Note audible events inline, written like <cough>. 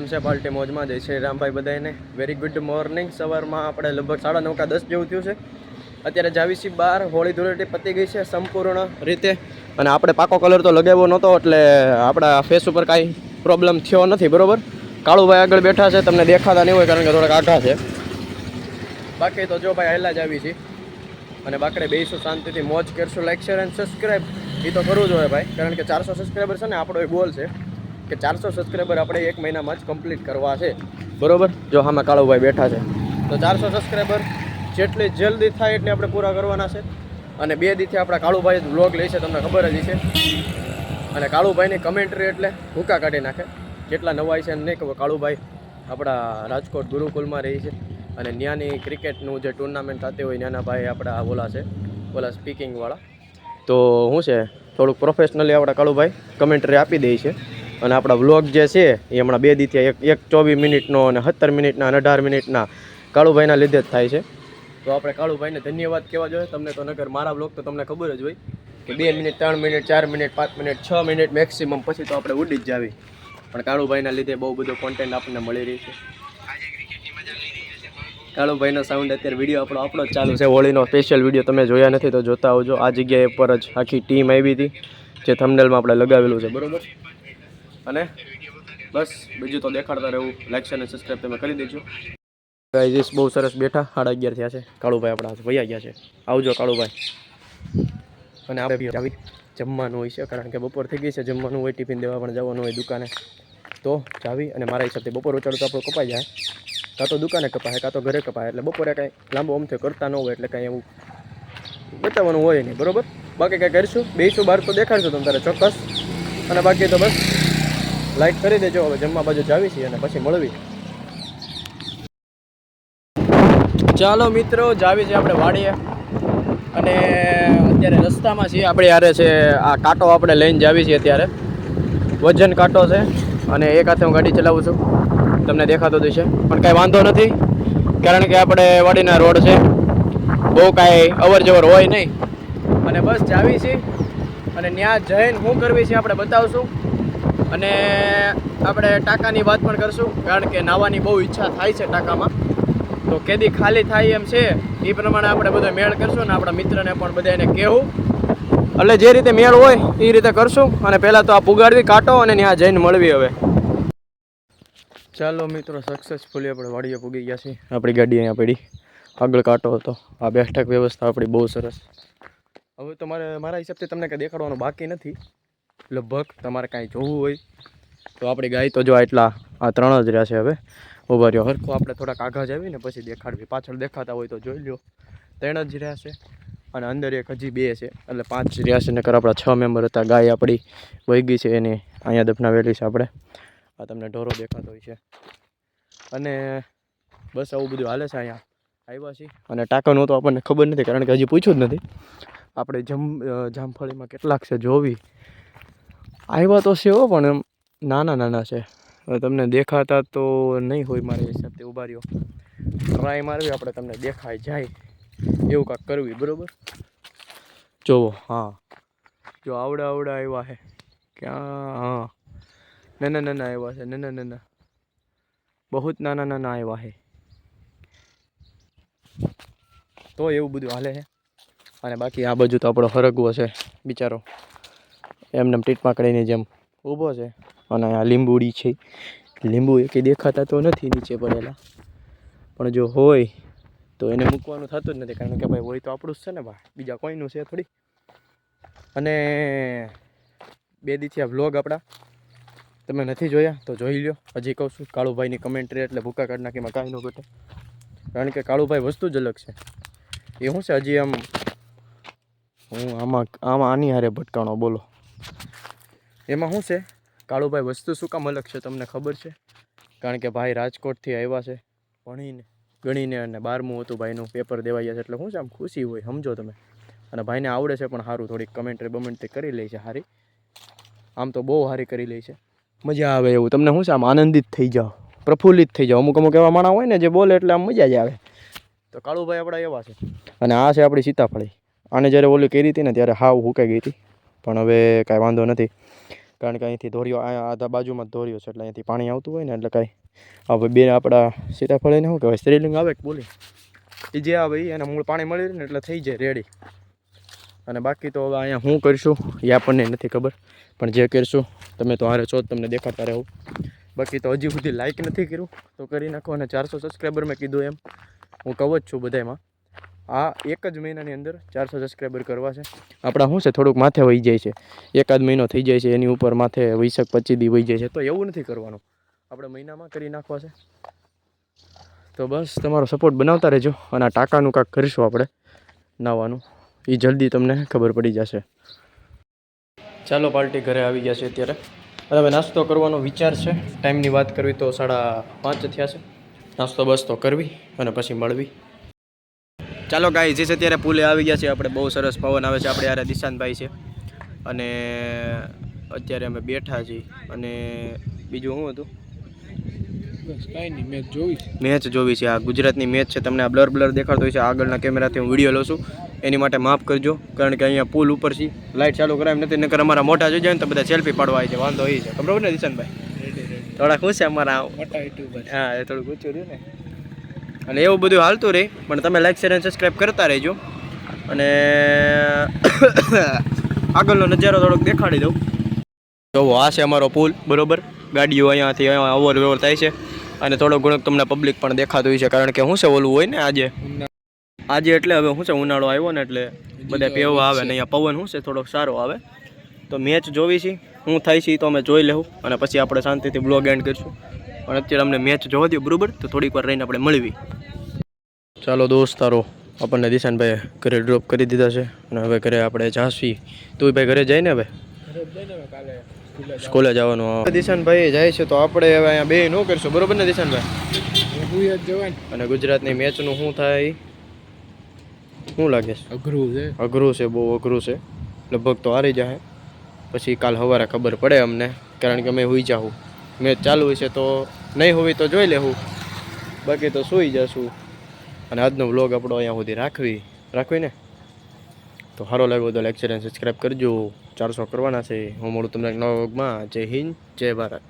એમ છે, પાર્ટી મોજમાં. જય શ્રી રામભાઈ બધાને વેરી ગુડ મોર્નિંગ સવારમાં આપણે લગભગ સાડા નવ કા દસ જેવું થયું છે. અત્યારે જાવીસી બાર, હોળી ધૂળેટી પતી ગઈ છે સંપૂર્ણ રીતે. અને આપણે પાકો કલર તો લગાવ્યો નહોતો, એટલે આપણા ફેસ ઉપર કાંઈ પ્રોબ્લેમ થયો નથી, બરોબર? કાળુભાઈ આગળ બેઠા છે, તમને દેખાતા નહીં હોય કારણ કે થોડાક આઘા છે. બાકી તો જો ભાઈ હેલા જ આવી છીએ અને બાકડે બેસું શાંતિથી. મોજ કરશું. લાઈક શેર એન્ડ સબસ્ક્રાઈબ એ તો કરવું જ હોય ભાઈ, કારણ કે ચારસો સબસ્ક્રાઈબર છે ને, આપણો એક ગોલ છે. કે ચારસો સબસ્ક્રાઈબર આપણે એક મહિનામાં જ કમ્પ્લીટ કરવા છે. બરોબર? જો હામાં કાળુભાઈ બેઠા છે. તો ચારસો સબસ્ક્રાઈબર જેટલી જલ્દી થાય એટલી આપણે પૂરા કરવાના છે. અને બે દીથી આપણા કાળુભાઈ વ્લોગ લે છે તમને ખબર જ છે અને કાળુભાઈની કમેન્ટરી એટલે ભૂકા કાઢી નાખે. કેટલા નવાઈ છે નહીં ખબર કાળુભાઈ આપણા રાજકોટ ગુરુકુલમાં રહી છે. અને ત્યાંની ક્રિકેટનું જે ટુર્નામેન્ટ થતી હોય ત્યાંના ભાઈ આપણા ઓલા છે ઓલા સ્પીકિંગવાળા તો શું છે થોડુંક પ્રોફેશનલી આપણા કાળુભાઈ કમેન્ટરી આપી દે છે. અને આપણા વ્લોગ જે છે, એ હમણાં બે દીથી એક એક ચોવીસ મિનિટનો અને સત્તર મિનિટના અને અઢાર મિનિટના. કાળુભાઈના લીધે જ થાય છે. તો આપણે કાળુભાઈને ધન્યવાદ કહેવા જોઈએ. તમને તો નગર મારા વ્લોગ તો તમને ખબર જ હોય કે બે મિનિટ, ત્રણ મિનિટ, ચાર મિનિટ, પાંચ મિનિટ, છ મિનિટ મેક્સિમમ પછી તો આપણે ઉડી જ જાવી. પણ કાળુભાઈના લીધે બહુ બધો કોન્ટેન્ટ આપણને મળી રહી છે. કાળુભાઈનો સાઉન્ડ અત્યારે વીડિયો આપણો આપણો જ ચાલુ છે. હોળીનો સ્પેશિયલ વીડિયો તમે જોયા નથી તો જોતા આવજો. આ જગ્યાએ પર જ આખી ટીમ આવી હતી, જે થમનેલમાં આપણે લગાવેલું છે. બરોબર? અને બસ, બીજું તો દેખાડતા રહેવું લાઈક અને સબસ્ક્રાઈબ તમે કરી દેજો. ગાઈઝીસ બહુ સરસ બેઠા. સાડા અગિયાર થયા છે. કાળુભાઈ આપણા વૈયા ગયા છે. આવજો કાળુભાઈ. અને આપણે આવી જમવાનું હોય છે, કારણ કે બપોર થઈ ગઈ છે. જમવાનું હોય, ટિફિન દેવા પણ જવાનું હોય દુકાને. તો જાવી અને મારા હિસાબથી બપોર ઉચાડું તો આપણું કપાઈ જાય. કાં તો દુકાને કપાય, કાં તો ઘરે કપાય. એટલે બપોરે કાંઈ લાંબો અમથે કરતા ન હોય, એટલે કાંઈ એવું બતાવવાનું હોય નહીં. બરોબર? બાકી કાંઈ કરીશું? બેસું બહાર તો દેખાડશું તમે તારે ચોક્કસ. અને બાકી તો બસ લાઈક કરી દેજો, હવે જમવા બાજુ જાવી છીએ અને પછી મળવી ચાલો મિત્રો જાવી છે આપણે વાડીએ. અને અત્યારે રસ્તામાં છીએ આપણે, યારે છે, આ કાંટો આપણે લઈને જાવી છીએ અત્યારે. વજન કાંટો છે, અને એક હાથે હું ગાડી ચલાવું છું. તમને દેખાતો હશે. પણ કાંઈ વાંધો નથી, કારણ કે આપણે વાડીના રોડ છે. બહુ કાંઈ અવર જવર હોય નહીં. અને બસ જાવી છીએ. અને ત્યાં જઈને શું કરવી છે, આપણે બતાવશું. અને આપણે ટાંકાની વાત પણ કરશું, કારણ કે નાવાની બહુ ઈચ્છા થાય છે ટાંકામાં. તો કેદી ખાલી થાય એમ છે, એ પ્રમાણે આપણે બધો મેળ કરશું અને આપણા મિત્રને પણ બધા એને કહેવું. એટલે જે રીતે મેળ હોય, એ રીતે કરશું. અને પહેલાં તો આ પુગાડવી, કાંટો અને ત્યાં જઈને મળવી હવે. ચાલો મિત્રો સક્સેસફુલી આપણે વાડીએ પૂગી ગયા છીએ. આપણી ગાડી અહીંયા પડી. આગળ કાંટો હતો. આ બેઠક વ્યવસ્થા આપણી બહુ સરસ. હવે તો મારે, મારા હિસાબથી તમને કંઈ દેખાડવાનું બાકી નથી. લગભગ તમારે કાંઈ જોવું હોય, તો આપણી ગાય તો જો એટલા આ ત્રણ જ રહ્યા છે હવે. ઊભા રહ્યો. હરખો આપણે થોડાક આઘા જ આવીને પછી દેખાડવી. પાછળ દેખાતા હોય તો જોઈ લો ત્રણ જ રહ્યા છે અને અંદર એક હજી બે છે. એટલે પાંચ રહ્યા છે, નકર આપણા છ મેમ્બર હતા. ગાય આપણી વહી ગઈ છે એની અહીંયા દફનાવેલી છે આપણે. આ તમને ઢોરો દેખાતો હોય છે. અને બસ આવું બધું હાલે છે અહીંયા. આવ્યા છીએ. અને ટાંકાનું તો આપણને ખબર નથી, કારણ કે હજી પૂછ્યું જ નથી. આપણે જમ જામફળીમાં કેટલાક છે જોવી. આવ્યા તો છે હો, પણ એમ નાના નાના છે. તમને દેખાતા તો નહીં હોય મારા હિસાબથી ઊભા રહ્યો. ટ્રાય મારવી, આપણે તમને દેખાય જાય. એવું કાંઈક કરવી, બરાબર? જોવો, હા. જો આવડા આવડા આવ્યા છે ક્યાં, હા. નાના નાના આવ્યા છે, નાના નાના. બહુ જ નાના નાના આવ્યા છે તો એવું બધું હાલે છે અને બાકી આ બાજુ તો આપણો હરગવો છે, બિચારો. એમને ટીટ પકડીની જેમ ઊભો છે. અને આ લીંબુડી છે. લીંબુ એ કંઈ દેખાતા તો નથી નીચે પડેલા. પણ જો હોય તો એને મૂકવાનું થતું જ નથી. કારણ કે ભાઈ, હોય તો આપણું જ છે ને ભાઈ બીજા કોઈનું છે થોડી. અને બે દીથી આ વ્લોગ આપણા. તમે નથી જોયા તો જોઈ લ્યો. હજી કહું છું, કાળુભાઈની કમેન્ટ્રી એટલે ભૂકા કાઢ નાખીમાં કાંઈ ન ઘટે. કારણ કે કાળુભાઈ વસ્તુ જ અલગ છે. એ શું છે, હજી આમ, હું આમાં આમાં આની હારે ભટકાણો બોલો. એમાં શું છે? કાળુભાઈ, વસ્તુ શું કામ અલગ છે તમને ખબર છે? કારણ કે ભાઈ રાજકોટથી આવ્યા છે, ભણીને, ગણીને અને બારમું હતું ભાઈનું, પેપર દેવાઈ છે. એટલે શું છે આમ ખુશી હોય, સમજો તમે. અને ભાઈને આવડે છે પણ સારું, થોડીક કમેન્ટરી બમેન્ટ્રી કરી લે છે સારી આમ તો બહુ સારી કરી લે છે. મજા આવે એવું. તમને શું છે આમ આનંદિત થઈ જાઓ. પ્રફુલ્લિત થઈ જાઓ. અમુક અમુક એવા માણસ હોય ને જે બોલે એટલે આમ મજા જ આવે. તો કાળુભાઈ આપણા એવા છે. અને આ છે આપણી સીતાફળી. આને જ્યારે ઓલી કરી હતી ને ત્યારે હાવ હુકાઈ ગઈ હતી. પણ હવે કાંઈ વાંધો નથી. કારણ કે અહીંથી ધોર્યો આધા બાજુમાં જ ધોરીઓ છે, એટલે અહીંથી પાણી આવતું હોય ને એટલે કાંઈ. હવે બે આપણા સીતાફળીને શું કહેવાય, સ્ત્રીલિંગ આવે કે બોલી? એ જે આવે એને મૂળ પાણી મળી ને એટલે થઈ જાય રેડી અને બાકી તો હવે અહીંયા શું કરીશું, એ આપણને નથી ખબર, પણ જે કરીશું, તમે તો હારે છો તમને દેખાતા રહેવું બાકી તો હજી સુધી લાઇક નથી કર્યું, તો કરી નાખો અને ચારસો સબસ્ક્રાઈબર મેં કીધું એમ. હું કહું જ છું બધામાં આ એક જ મહિનાની અંદર ચારસો સબસ્ક્રાઈબર કરવા છે. આપણા શું છે, થોડુંક માથે વહી જાય છે. એકાદ મહિનો થઈ જાય છે, એની ઉપર માથે વીસક પચીસ દી વહી જાય છે. તો એવું નથી કરવાનું. આપણે મહિનામાં કરી નાખવા છે. તો બસ, તમારો સપોર્ટ બનાવતા રહેજો અને આ ટાંકાનું કાંક કરીશું આપણે નાવાનું. એ જલ્દી તમને ખબર પડી જશે. ચાલો પાર્ટી ઘરે આવી ગયા છે અત્યારે. હવે નાસ્તો કરવાનો વિચાર છે. ટાઈમની વાત કરવી તો સાડા પાંચ થયા છે. નાસ્તો બસ તો કરવી અને પછી મળવી. ચાલો ગાઈ જે છે ત્યારે પુલે આવી ગયા છે. આપણે બહુ સરસ પવન આવે છે. આપણે યારે દિશાંતભાઈ છે. અને અત્યારે અમે બેઠા છીએ. અને બીજું શું હતું? કાંઈ મેચ જોવી છે. આ ગુજરાતની મેચ છે. તમને આ બ્લર બ્લર દેખાડતો હોય છે. આગળના કેમેરાથી હું વીડિયો લઉં છું. એની માટે માફ કરજો કારણ કે અહીંયા પુલ ઉપર છે લાઇટ ચાલુ કરાય નથી. નકર અમારા મોટા જોઈ જાય ને તો બધા સેલ્ફી પાડવા આવી છે વાંધો એ છે. ખબર ને રેડી થોડા ખુશ છે અમારા હા એ થોડું ઊંચું રહ્યું ને. અને એવું બધું હાલતું રહે પણ તમે લાઈક શેર અને સબસ્ક્રાઈબ કરતા રહેજો. અને <coughs> આગળનો નજારો થોડોક દેખાડી દઉં. તો આ છે અમારો પુલ બરોબર? ગાડીઓ અહીંયાથી અહીંયા અવર વ્યવર થાય છે. અને થોડો ઘણો તમને પબ્લિક પણ દેખાતું હોય છે કારણ કે શું છે ઓલું હોય ને આજે? આજે એટલે હવે શું છે ઉનાળો આવ્યો ને એટલે બધા પેવા આવે ને અહીંયા પવન શું છે થોડોક સારો આવે. તો મેચ જોવી છે હું થાય છે તો અમે જોઈ લેવું. અને પછી આપણે શાંતિથી બ્લોગ એન્ડ કરીશું. પણ અત્યારે અમને મેચ જોવા દો બરોબર? તો થોડીક વાર રહીને આપણે મળવી ચાલો દોસ્તારો આપણને દિશાનભાઈ ઘરે ડ્રોપ કરી દીધા છે. અને હવે ઘરે આપણે જાસવી તું ભાઈ ઘરે જાય ને હવે જઈને હવે? સ્કૂલે જવાનું દિશાનભાઈ જાય છે તો આપણે હવે અહીંયા બે ન કરશું. બરોબર ને દિશાનભાઈ? અને ગુજરાતની મેચનું શું થાય? શું લાગે છે? અઘરું છે. અઘરું છે બહુ અઘરું છે. લગભગ તો હારી જાય પછી કાલ સવારે ખબર પડે અમને કારણ કે અમે હોઈ જાઉં મેચ ચાલુ હશે તો નહીં હોવી તો જોઈ લેવું. બાકી તો સૂઈ જશું. અને આજનો વ્લોગ આપણો અહીંયા સુધી રાખવી. રાખવી ને તો સારો લાગ્યો તો લાઈક શેર સબસ્ક્રાઈબ કરજો. ચારસો કરવાના છે. હું મળું તમને નવા વ્લોગમાં જય હિન્દ, જય ભારત.